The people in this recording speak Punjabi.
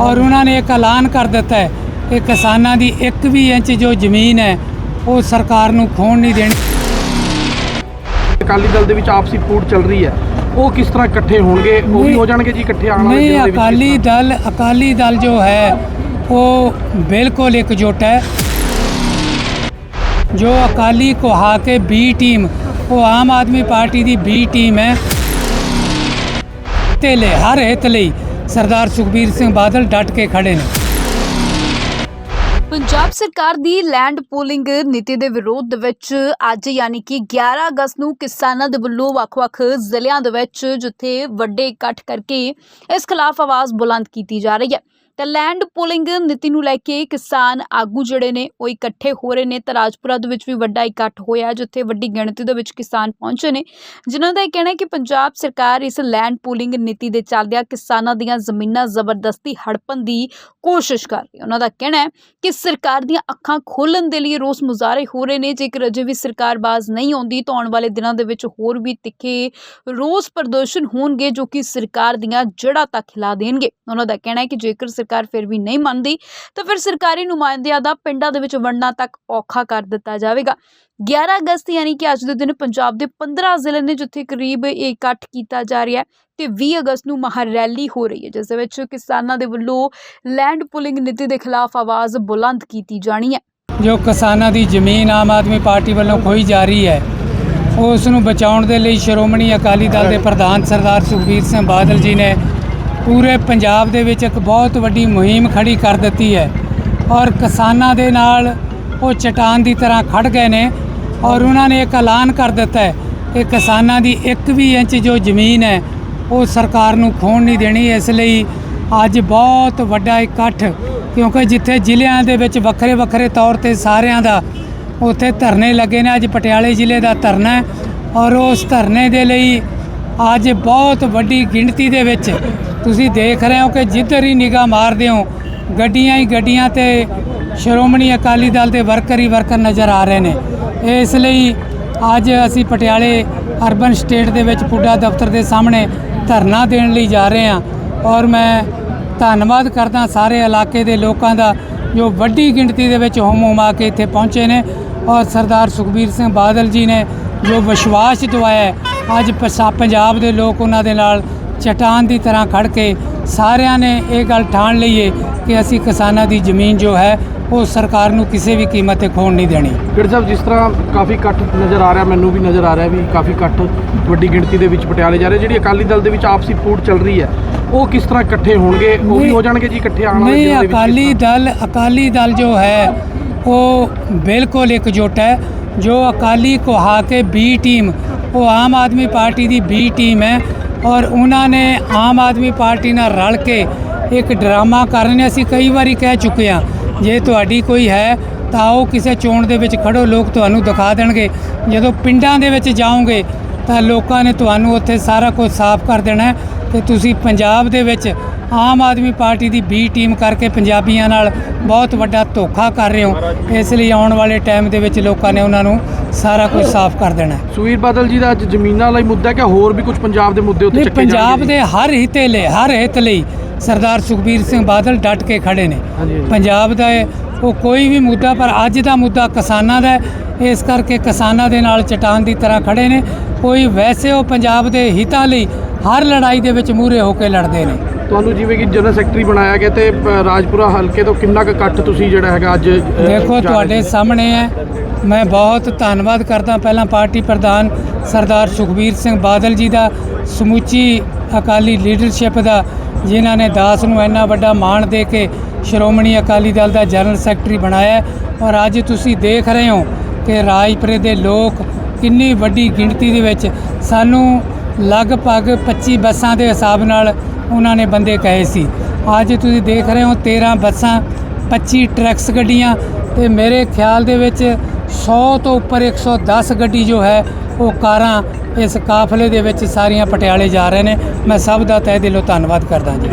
ਔਰ ਉਹਨਾਂ ਨੇ ਇੱਕ ਐਲਾਨ ਕਰ ਦਿੱਤਾ ਹੈ ਕਿ ਕਿਸਾਨਾਂ ਦੀ 1 ਵੀ ਇੰਚ ਜੋ ਜ਼ਮੀਨ ਹੈ ਉਹ ਸਰਕਾਰ ਨੂੰ ਖੋਣ ਨਹੀਂ ਦੇਣੀ। ਅਕਾਲੀ ਦਲ ਦੇ ਵਿੱਚ ਆਪਸੀ ਫੂਟ ਚੱਲ ਰਹੀ ਹੈ। ਉਹ ਕਿਸ ਤਰ੍ਹਾਂ ਇਕੱਠੇ ਹੋਣਗੇ? ਉਹ ਵੀ ਹੋ ਜਾਣਗੇ ਜੀ ਇਕੱਠੇ ਆਉਣ ਵਾਲੇ ਨਹੀਂ ਅਕਾਲੀ ਦਲ ਅਕਾਲੀ ਦਲ ਜੋ ਹੈ ਉਹ ਬਿਲਕੁਲ ਇਕਜੁੱਟ ਹੈ। ਜੋ ਅਕਾਲੀ ਕੋਹਾ ਕੇ ਬੀ ਟੀਮ ਉਹ ਆਮ ਆਦਮੀ ਪਾਰਟੀ ਦੀ ਬੀ ਟੀਮ ਹੈ। ਤੇ ਹਰ ਹਿੱਤ ਲਈ ਸਰਦਾਰ ਸੁਖਬੀਰ ਸਿੰਘ ਬਾਦਲ ਡਟ ਕੇ ਖੜੇ ਨੇ। ਪੰਜਾਬ ਸਰਕਾਰ ਦੀ ਲੈਂਡ ਪੂਲਿੰਗ ਨੀਤੀ ਦੇ ਵਿਰੋਧ ਦੇ ਵਿੱਚ ਅੱਜ ਯਾਨੀ ਕਿ 11 ਅਗਸਤ ਨੂੰ ਕਿਸਾਨਾਂ ਦੇ ਵੱਲੋਂ ਵੱਖ-ਵੱਖ ਜ਼ਿਲ੍ਹਿਆਂ ਦੇ ਵਿੱਚ ਜਿੱਥੇ ਵੱਡੇ ਇਕੱਠ ਕਰਕੇ ਇਸ ਖਿਲਾਫ ਆਵਾਜ਼ ਬੁਲੰਦ ਕੀਤੀ ਜਾ ਰਹੀ ਹੈ। ਤਾਂ ਲੈਂਡ ਪੂਲਿੰਗ ਨੀਤੀ ਨੂੰ ਲੈ ਕੇ ਕਿਸਾਨ ਆਗੂ ਜਿਹੜੇ ਨੇ, ਉਹ ਇਕੱਠੇ ਹੋ ਰਹੇ ਨੇ। ਤਾਂ ਰਾਜਪੁਰਾ ਦੇ ਵਿੱਚ ਵੀ ਵੱਡਾ ਇਕੱਠ ਹੋਇਆ ਜਿੱਥੇ ਵੱਡੀ ਗਿਣਤੀ ਦੇ ਵਿੱਚ ਕਿਸਾਨ ਪਹੁੰਚੇ ਨੇ। ਜਿਨ੍ਹਾਂ ਦਾ ਇਹ ਕਹਿਣਾ ਹੈ ਕਿ ਪੰਜਾਬ ਸਰਕਾਰ ਇਸ ਲੈਂਡ ਪੂਲਿੰਗ ਨੀਤੀ ਦੇ ਚੱਲਦਿਆਂ ਕਿਸਾਨਾਂ ਦੀਆਂ ਜ਼ਮੀਨਾਂ ਜ਼ਬਰਦਸਤੀ ਹੜਪਣ ਦੀ ਕੋਸ਼ਿਸ਼ ਕਰ ਰਹੀ ਹੈ। ਉਹਨਾਂ ਦਾ ਕਹਿਣਾ ਹੈ ਕਿ ਸਰਕਾਰ ਦੀਆਂ ਅੱਖਾਂ ਖੋਲਣ ਦੇ ਲਈ ਰੋਸ ਮੁਜ਼ਾਹਰੇ ਹੋ ਰਹੇ ਨੇ। ਜੇਕਰ ਅਜੇ ਵੀ ਸਰਕਾਰ ਬਾਜ਼ ਨਹੀਂ ਆਉਂਦੀ, ਤਾਂ ਆਉਣ ਵਾਲੇ ਦਿਨਾਂ ਦੇ ਵਿੱਚ ਹੋਰ ਵੀ ਤਿੱਖੇ ਰੋਸ ਪ੍ਰਦਰਸ਼ਨ ਹੋਣਗੇ, ਜੋ ਕਿ ਸਰਕਾਰ ਦੀਆਂ ਜੜ੍ਹਾਂ ਤੱਕ ਹਿਲਾ ਦੇਣਗੇ। ਉਹਨਾਂ ਦਾ ਕਹਿਣਾ ਹੈ ਕਿ ਜੇਕਰ ਸਰਕਾਰ ਫਿਰ ਵੀ ਨਹੀਂ ਮੰਨਦੀ, ਤਾਂ ਫਿਰ ਸਰਕਾਰੀ ਨੁਮਾਇੰਦਿਆਂ ਦਾ ਪਿੰਡਾਂ ਦੇ ਵਿੱਚ ਵੰਡਣਾ ਤੱਕ ਔਖਾ ਕਰ ਦਿੱਤਾ ਜਾਵੇਗਾ। 11 ਅਗਸਤ ਯਾਨੀ ਕਿ ਅੱਜ ਦੇ ਦਿਨ ਪੰਜਾਬ ਦੇ 15 ਜ਼ਿਲ੍ਹੇ ਨੇ ਜਿੱਥੇ ਕਰੀਬ ਇਕੱਠ ਕੀਤਾ ਜਾ ਰਿਹਾ ਹੈ ਤੇ 20 ਅਗਸਤ ਨੂੰ ਮਹਾ ਰੈਲੀ ਹੋ ਰਹੀ ਹੈ, ਜਿਸ ਦੇ ਵਿੱਚ ਕਿਸਾਨਾਂ ਦੇ ਵੱਲੋਂ ਲੈਂਡ ਪੁਲਿੰਗ ਨੀਤੀ ਦੇ ਖਿਲਾਫ ਆਵਾਜ਼ ਬੁਲੰਦ ਕੀਤੀ ਜਾਣੀ ਹੈ। ਜੋ ਕਿਸਾਨਾਂ ਦੀ ਜ਼ਮੀਨ ਆਮ ਆਦਮੀ ਪਾਰਟੀ ਵੱਲੋਂ ਖੋਈ ਜਾ ਰਹੀ ਹੈ, ਉਸ ਨੂੰ ਬਚਾਉਣ ਦੇ ਲਈ ਸ਼੍ਰੋਮਣੀ ਅਕਾਲੀ ਦਲ ਦੇ ਪ੍ਰਧਾਨ ਸਰਦਾਰ ਸੁਖਬੀਰ ਸਿੰਘ ਬਾਦਲ ਜੀ ਨੇ ਪੂਰੇ ਪੰਜਾਬ ਦੇ ਵਿੱਚ ਇੱਕ ਬਹੁਤ ਵੱਡੀ ਮੁਹਿੰਮ ਖੜੀ ਕਰ ਦਿੱਤੀ ਹੈ ਔਰ ਕਿਸਾਨਾਂ ਦੇ ਨਾਲ ਉਹ ਚਟਾਨ ਦੀ ਤਰ੍ਹਾਂ ਖੜ ਗਏ ਨੇ ਔਰ ਉਹਨਾਂ ਨੇ ਇੱਕ ਐਲਾਨ ਕਰ ਦਿੱਤਾ ਹੈ ਕਿ ਕਿਸਾਨਾਂ ਦੀ ਇੱਕ ਵੀ ਇੰਚ ਜੋ ਜ਼ਮੀਨ ਹੈ, ਉਹ ਸਰਕਾਰ ਨੂੰ ਖੋਣ ਨਹੀਂ ਦੇਣੀ। ਇਸ ਲਈ ਅੱਜ ਬਹੁਤ ਵੱਡਾ ਇਕੱਠ, ਕਿਉਂਕਿ ਜਿੱਥੇ ਜ਼ਿਲ੍ਹਿਆਂ ਦੇ ਵਿੱਚ ਵੱਖਰੇ ਵੱਖਰੇ ਤੌਰ ਤੇ ਸਾਰਿਆਂ ਦਾ ਉੱਥੇ ਧਰਨੇ ਲੱਗੇ ਨੇ, ਅੱਜ ਪਟਿਆਲੇ ਜ਼ਿਲ੍ਹੇ ਦਾ ਧਰਨਾ ਹੈ ਔਰ ਉਸ ਧਰਨੇ ਦੇ ਲਈ ਅੱਜ ਬਹੁਤ ਵੱਡੀ ਗਿਣਤੀ ਦੇ ਵਿੱਚ ਤੁਸੀਂ ਦੇਖ ਰਹੇ ਹੋ ਕਿ ਜਿੱਧਰ ਹੀ ਨਿਗਾਹ ਮਾਰਦੇ ਹੋ ਗੱਡੀਆਂ ਹੀ ਗੱਡੀਆਂ ਤੇ ਸ਼੍ਰੋਮਣੀ ਅਕਾਲੀ ਦਲ ਦੇ ਵਰਕਰ ਹੀ ਵਰਕਰ ਨਜ਼ਰ ਆ ਰਹੇ ਨੇ। ਇਸ ਲਈ ਅੱਜ ਅਸੀਂ ਪਟਿਆਲੇ ਅਰਬਨ ਸਟੇਟ ਦੇ ਵਿੱਚ ਪੁੱਡਾ ਦਫ਼ਤਰ ਦੇ ਸਾਹਮਣੇ ਧਰਨਾ ਦੇਣ ਲਈ ਜਾ ਰਹੇ ਹਾਂ ਔਰ ਮੈਂ ਧੰਨਵਾਦ ਕਰਦਾ ਸਾਰੇ ਇਲਾਕੇ ਦੇ ਲੋਕਾਂ ਦਾ ਜੋ ਵੱਡੀ ਗਿਣਤੀ ਦੇ ਵਿੱਚ ਹੁਮ ਹੁਮਾ ਕੇ ਇੱਥੇ ਪਹੁੰਚੇ ਨੇ ਔਰ ਸਰਦਾਰ ਸੁਖਬੀਰ ਸਿੰਘ ਬਾਦਲ ਜੀ ਨੇ ਜੋ ਵਿਸ਼ਵਾਸ ਦਿਵਾਇਆ ਹੈ, ਅੱਜ ਪਸਾ- ਪੰਜਾਬ ਦੇ ਲੋਕ ਉਹਨਾਂ ਦੇ ਨਾਲ ਚਟਾਨ ਦੀ ਤਰ੍ਹਾਂ ਖੜ ਕੇ ਸਾਰਿਆਂ ਨੇ ਇਹ ਗੱਲ ਠਾਣ ਲਈਏ ਕਿ ਅਸੀਂ ਕਿਸਾਨਾਂ ਦੀ ਜ਼ਮੀਨ ਜੋ ਹੈ ਉਹ ਸਰਕਾਰ ਨੂੰ ਕਿਸੇ ਵੀ ਕੀਮਤ ਤੇ ਖੋਣ ਨਹੀਂ ਦੇਣੀ। ਕਿਹੜ ਸਾਹਿਬ ਜਿਸ ਤਰ੍ਹਾਂ ਕਾਫੀ ਇਕੱਠ ਨਜ਼ਰ ਆ ਰਿਹਾ ਮੈਨੂੰ ਵੀ ਨਜ਼ਰ ਆ ਰਿਹਾ ਵੀ ਕਾਫੀ ਇਕੱਠ ਵੱਡੀ ਗਿਣਤੀ ਦੇ ਵਿੱਚ ਪਟਿਆਲੇ ਜਾ ਰਹੇ। ਜਿਹੜੀ ਅਕਾਲੀ ਦਲ ਦੇ ਵਿੱਚ ਆਪਸੀ ਫੂਟ ਚੱਲ ਰਹੀ ਹੈ ਉਹ ਕਿਸ ਤਰ੍ਹਾਂ ਇਕੱਠੇ ਹੋਣਗੇ? ਉਹ ਵੀ ਹੋ ਜਾਣਗੇ ਜੀ ਇਕੱਠੇ ਆਉਣ ਵਾਲੇ ਨਹੀਂ ਅਕਾਲੀ ਦਲ ਅਕਾਲੀ ਦਲ ਜੋ ਹੈ ਉਹ ਬਿਲਕੁਲ ਇਕਜੁੱਟ ਹੈ। ਜੋ ਅਕਾਲੀ ਕੋਹਾ ਕੇ ਬੀ ਟੀਮ ਉਹ ਆਮ ਆਦਮੀ ਪਾਰਟੀ ਦੀ ਬੀ ਟੀਮ ਹੈ। ਔਰ ਉਹਨਾਂ ਨੇ ਆਮ ਆਦਮੀ ਪਾਰਟੀ ਨਾਲ ਰਲ ਕੇ ਇੱਕ ਡਰਾਮਾ ਕਰ ਰਹੇ ਨੇ, ਅਸੀਂ ਕਈ ਵਾਰੀ ਕਹਿ ਚੁੱਕੇ ਹਾਂ, ਜੇ ਤੁਹਾਡੀ ਕੋਈ ਹੈ ਤਾਂ ਆਓ ਕਿਸੇ ਚੋਣ ਦੇ ਵਿੱਚ ਖੜੋ, ਲੋਕ ਤੁਹਾਨੂੰ ਦਿਖਾ ਦੇਣਗੇ। ਜਦੋਂ ਪਿੰਡਾਂ ਦੇ ਵਿੱਚ ਜਾਓਗੇ ਤਾਂ ਲੋਕਾਂ ਨੇ ਤੁਹਾਨੂੰ ਉੱਥੇ ਸਾਰਾ ਕੁਝ ਸਾਫ਼ ਕਰ ਦੇਣਾ ਹੈ ਤੁਸੀਂ ਪੰਜਾਬ ਦੇ ਵਿੱਚ ਆਮ ਆਦਮੀ ਪਾਰਟੀ ਦੀ ਬੀ ਟੀਮ ਕਰਕੇ ਪੰਜਾਬੀਆਂ ਨਾਲ ਬਹੁਤ ਵੱਡਾ ਧੋਖਾ ਕਰ ਰਹੇ ਹੋ। ਇਸ ਲਈ ਆਉਣ ਵਾਲੇ ਟਾਈਮ ਦੇ ਵਿੱਚ ਲੋਕਾਂ ਨੇ ਉਹਨਾਂ ਨੂੰ ਸਾਰਾ ਕੁਝ ਸਾਫ਼ ਕਰ ਦੇਣਾ ਸੁਖਬੀਰ ਬਾਦਲ ਜੀ ਦਾ ਅੱਜ ਜ਼ਮੀਨਾਂ ਲਈ ਮੁੱਦਾ ਕਿ ਹੋਰ ਵੀ ਕੁਝ ਪੰਜਾਬ ਦੇ ਮੁੱਦੇ ਉੱਤੇ ਪੰਜਾਬ ਦੇ ਹਰ ਹਿੱਤੇ ਲਈ ਹਰ ਹਿੱਤ ਲਈ ਸਰਦਾਰ ਸੁਖਬੀਰ ਸਿੰਘ ਬਾਦਲ ਡਟ ਕੇ ਖੜੇ ਨੇ। ਪੰਜਾਬ ਦਾ ਉਹ ਕੋਈ ਵੀ ਮੁੱਦਾ ਪਰ ਅੱਜ ਦਾ ਮੁੱਦਾ ਕਿਸਾਨਾਂ ਦਾ ਇਸ ਕਰਕੇ ਕਿਸਾਨਾਂ ਦੇ ਨਾਲ ਚਟਾਨ ਦੀ ਤਰ੍ਹਾਂ ਖੜੇ ਨੇ। ਕੋਈ ਵੈਸੇ ਉਹ ਪੰਜਾਬ ਦੇ ਹਿੱਤਾਂ ਲਈ ਹਰ ਲੜਾਈ ਦੇ ਵਿੱਚ ਮੂਹਰੇ ਹੋ ਕੇ ਲੜਦੇ ਨੇ। ਤੁਹਾਨੂੰ ਜਿਵੇਂ ਕਿ ਜਨਰਲ ਸੈਕਟਰੀ ਬਣਾਇਆ ਗਿਆ ਤੇ ਰਾਜਪੁਰਾ ਹਲਕੇ ਤੋਂ ਕਿੰਨਾ ਕੁ ਇਕੱਠ ਤੁਸੀਂ ਜਿਹੜਾ ਹੈਗਾ ਅੱਜ ਦੇਖੋ ਤੁਹਾਡੇ? ਸਾਹਮਣੇ ਹੈ। ਮੈਂ ਬਹੁਤ ਧੰਨਵਾਦ ਕਰਦਾ। ਪਹਿਲਾਂ ਪਾਰਟੀ ਪ੍ਰਧਾਨ ਸਰਦਾਰ ਸੁਖਬੀਰ ਸਿੰਘ ਬਾਦਲ ਜੀ ਦਾ ਸਮੁੱਚੀ ਅਕਾਲੀ ਲੀਡਰਸ਼ਿਪ ਦਾ ਜਿਨ੍ਹਾਂ ਨੇ ਦਾਸ ਨੂੰ ਇੰਨਾ ਵੱਡਾ ਮਾਣ ਦੇ ਕੇ ਸ਼੍ਰੋਮਣੀ ਅਕਾਲੀ ਦਲ ਦਾ ਜਨਰਲ ਸੈਕਟਰੀ ਬਣਾਇਆ ਔਰ ਅੱਜ ਤੁਸੀਂ ਦੇਖ ਰਹੇ ਹੋ ਕਿ ਰਾਜਪੁਰੇ ਦੇ ਲੋਕ ਕਿੰਨੀ ਵੱਡੀ ਗਿਣਤੀ ਦੇ ਵਿੱਚ ਸਾਨੂੰ ਲਗਭਗ 25 ਬੱਸਾਂ ਦੇ ਹਿਸਾਬ ਨਾਲ ਉਹਨਾਂ ਨੇ ਬੰਦੇ ਕਹੇ ਸੀ। ਅੱਜ ਤੁਸੀਂ ਦੇਖ ਰਹੇ ਹੋ 13 ਬੱਸਾਂ 25 ਟਰੈਕਸ ਗੱਡੀਆਂ ਤੇ ਮੇਰੇ ਖਿਆਲ ਦੇ ਵਿੱਚ 100 ਤੋਂ ਉੱਪਰ 110 ਗੱਡੀ ਜੋ ਹੈ, ਉਹ ਕਾਰਾਂ ਇਸ ਕਾਫਲੇ ਦੇ ਵਿੱਚ ਸਾਰੀਆਂ ਪਟਿਆਲੇ ਜਾ ਰਹੇ ਨੇ। ਮੈਂ ਸਭ ਦਾ ਤਹਿ ਦਿਲੋਂ ਧੰਨਵਾਦ ਕਰਦਾ ਜੀ।